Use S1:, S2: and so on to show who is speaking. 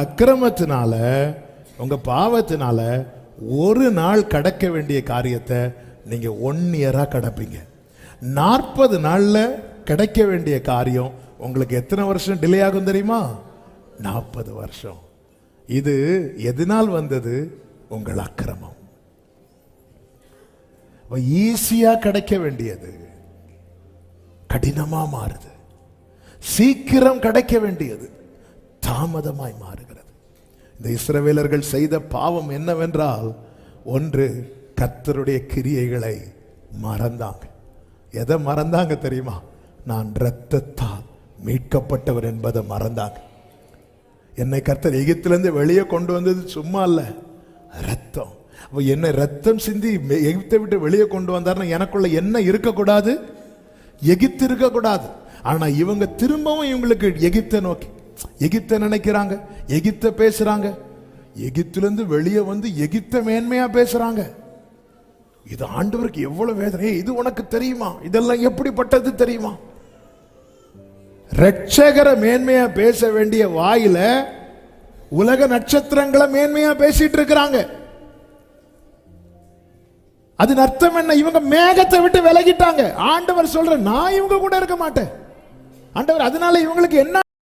S1: அக்கிரமத்தினால உங்க பாவத்தினால ஒரு நாள் கடக்க வேண்டிய காரியத்தை நீங்க ஒன் இயரா கடப்பீங்க. நாற்பது நாள்ல கிடைக்க வேண்டிய காரியம் உங்களுக்கு எத்தனை வருஷம் டிலே ஆகும் தெரியுமா? நாற்பது வருஷம். இது எதனால் வந்தது? உங்கள் அக்கிரமம். ஈஸியா கிடைக்க வேண்டியது கடினமா மாறுது. சீக்கிரம் கிடைக்க வேண்டியது. தாமதமாய் மாறுகிறது. இந்த இஸ்ரவேலர்கள் செய்த பாவம் என்னவென்றால் ஒன்று கர்த்தருடைய கிரியைகளை மறந்தாங்க. எதை மறந்தாங்க தெரியுமா? நான் இரத்தத்தால் மீட்கப்பட்டவர் என்பதை மறந்தாங்க. என்னை கர்த்தர் எகிப்திலேருந்து வெளியே கொண்டு வந்தது சும்மா இல்லை ரத்தம் அப்போ என்னை ரத்தம் சிந்தி எகிப்தை விட்டு வெளியே கொண்டு வந்தார்னா எனக்குள்ள என்ன இருக்கக்கூடாது? எகித்து இருக்கக்கூடாது. ஆனால் இவங்க திரும்பவும் இவங்களுக்கு எகிப்தை நோக்கி எகிப்தை நினைக்கிறாங்க எகிப்தை பேசுறாங்க எகிப்திலிருந்து வெளியே வந்து எகிப்த மேன்மையா பேசுறாங்க. இது ஆண்டவருக்கு எவ்வளவு வேதனை? இது உனக்கு தெரியுமா? இதெல்லாம் எப்படிப்பட்டது தெரியுமா? ரட்சகர மேன்மையா பேச வேண்டிய வாயில உலக நட்சத்திரங்களை மேன்மையா பேசிட்டு இருக்கிறாங்க. அதன் அர்த்தம் என்ன? இவங்க மேகத்தை விட்டு விலகிட்டாங்க. ஆண்டவர் சொல்ற நான் இவங்க கூட இருக்க மாட்டேன். ஆண்டவர் அதனால இவங்களுக்கு என்ன